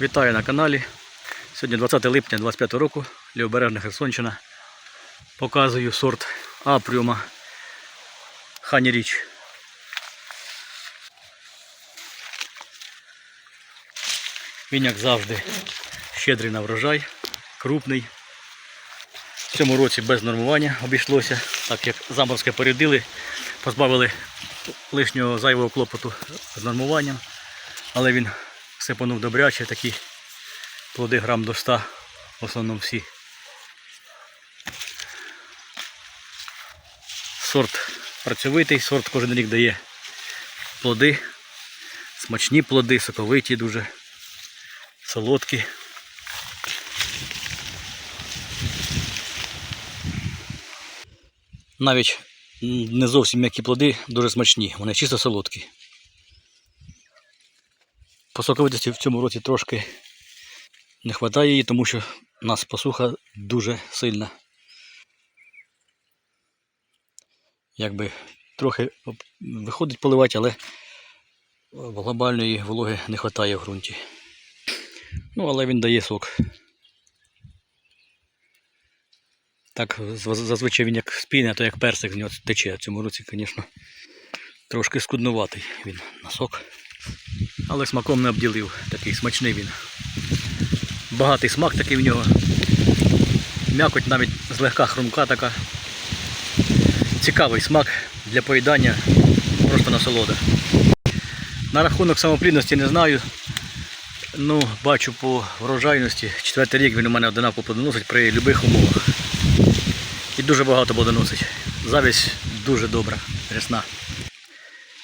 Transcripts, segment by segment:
Вітаю на каналі. Сьогодні 20 липня 25 року, Лівобережна Херсонщина. Показую сорт апріума Хані Річ. Він, як завжди, щедрий на врожай, крупний. В цьому році без нормування обійшлося, так як заморозки порядили, позбавили лишнього зайвого клопоту з нормуванням, але він сипанув добряче, такі плоди грам до 100, в основному всі. Сорт працьовитий, сорт кожен рік дає плоди, смачні плоди, соковиті дуже, солодкі. Навіть не зовсім м'які плоди дуже смачні, вони чисто солодкі. По в цьому році трошки не вистачає її, тому що у нас посуха дуже сильна. Якби трохи виходить поливати, але глобальної вологи не вистачає в ґрунті. Ну, але він дає сок. Так, зазвичай він як спіне, то як персик з нього тече. В цьому році, звісно, трошки скуднуватий він на сок. Але смаком не обділив. Такий смачний він. Багатий смак такий в нього. М'якоть навіть злегка хрумка така. Цікавий смак для поїдання, просто насолода. На рахунок самоплідності не знаю. Ну, бачу по врожайності. Четвертий рік він у мене одинаково плодоносить при будь-яких умовах. І дуже багато плодоносить. Завість дуже добра, рясна.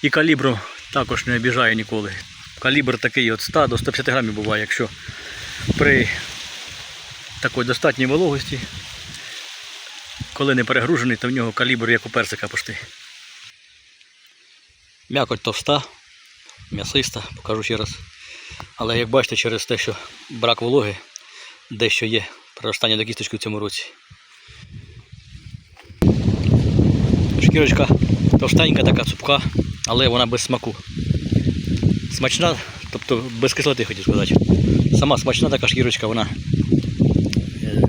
І калібру також не обіжає ніколи. Калібр такий від 100 до 150 грамів буває, якщо при такій достатній вологості, коли не перегружений, то в нього калібр як у персика пошти. М'якоть товста, м'ясиста, покажу ще раз. Але як бачите, через те, що брак вологи, дещо є приростання до кісточки в цьому році. Шкірочка товстенька, така цупка, але вона без смаку. Смачна, тобто без кислоти хотів сказати. Сама смачна така шкірочка, вона е,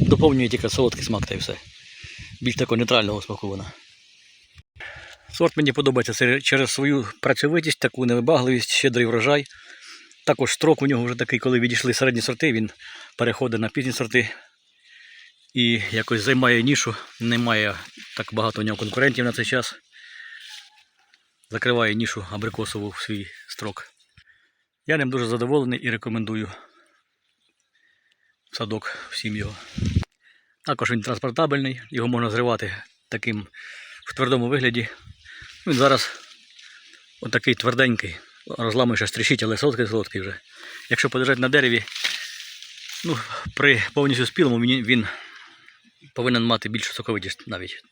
доповнює тільки солодкий смак та й все. Більш такого нейтрального смаку вона. Сорт мені подобається через свою працьовитість, таку невибагливість, щедрий врожай. Також строк у нього вже такий, коли відійшли середні сорти, він переходить на пізні сорти і якось займає нішу. Немає так багато у нього конкурентів на цей час. Закриває нішу абрикосову в свій строк. Я ним дуже задоволений і рекомендую садок всім його. Також він транспортабельний, його можна зривати таким в твердому вигляді. Він зараз отакий тверденький, розламуєш, стріщить, але солодкий солодкий вже. Якщо подержати на дереві, ну, при повністю спілому він, він повинен мати більшу соковитість навіть.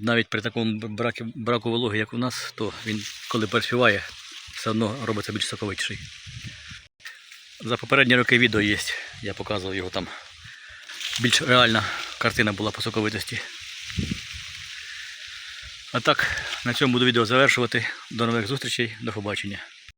Навіть при такому браку, браку вологи, як у нас, то він, коли переспіває, все одно робиться більш соковитіший. За попередні роки відео є, я показував його там. Більш реальна картина була по соковитості. А так, на цьому буду відео завершувати. До нових зустрічей, до побачення.